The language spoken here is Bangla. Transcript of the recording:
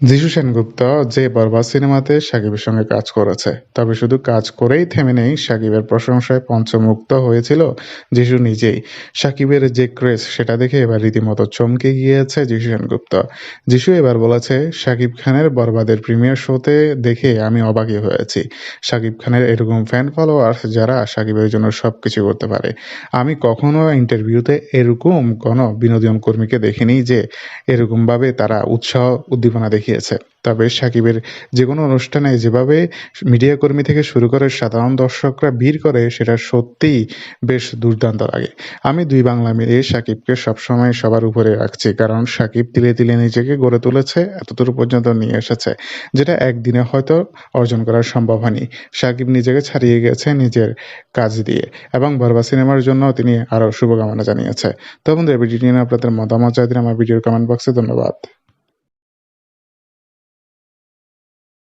যিশু সেনগুপ্ত যে বরবাদ সিনেমাতে সাকিবের সঙ্গে কাজ করেছে, তবে শুধু কাজ করেই থেমে নেই, সাকিবের প্রশংসায় পঞ্চমুক্ত হয়েছিল যিশু নিজেই। সাকিবের যে ক্রেজ, সেটা দেখে এবার রীতিমতো চমকে গিয়েছে যিশু সেনগুপ্ত। যিশু এবার বলেছে, সাকিব খানের বরবাদের প্রিমিয়ার শোতে দেখে আমি অবাকই হয়েছি। সাকিব খানের এরকম ফ্যান ফলোয়ার্স যারা সাকিবের জন্য সব কিছু করতে পারে। আমি কখনো ইন্টারভিউতে এরকম কোনো বিনোদন কর্মীকে দেখিনি যে এরকমভাবে তারা উৎসাহ, উদ্দীপনা দেখিয়েছে। তবে সাকিবের যে কোনো অনুষ্ঠানে যেভাবে মিডিয়া কর্মী থেকে শুরু করে সাধারণ দর্শকরা ভিড় করে, সেটা সত্যিই বেশ দুর্দান্ত লাগে। আমি দুই বাংলা মিলিয়ে সাকিবকে সবসময় সবার উপরে রাখছি, কারণ সাকিব তিলে তিলে নিজেকে গড়ে তুলেছে, এতদূর পর্যন্ত নিয়ে এসেছে, যেটা একদিনে হয়তো অর্জন করা সম্ভব হয়নি। সাকিব নিজেকে ছাড়িয়ে গেছে নিজের কাজ দিয়ে, এবং বরবা সিনেমার জন্য তিনি আরও শুভকামনা জানিয়েছে। তো বন্ধুরা ভিডিওটি নিয়ে আপনাদের মতামত চাইতেন আমার ভিডিওর কমেন্ট বক্সে ধন্যবাদ।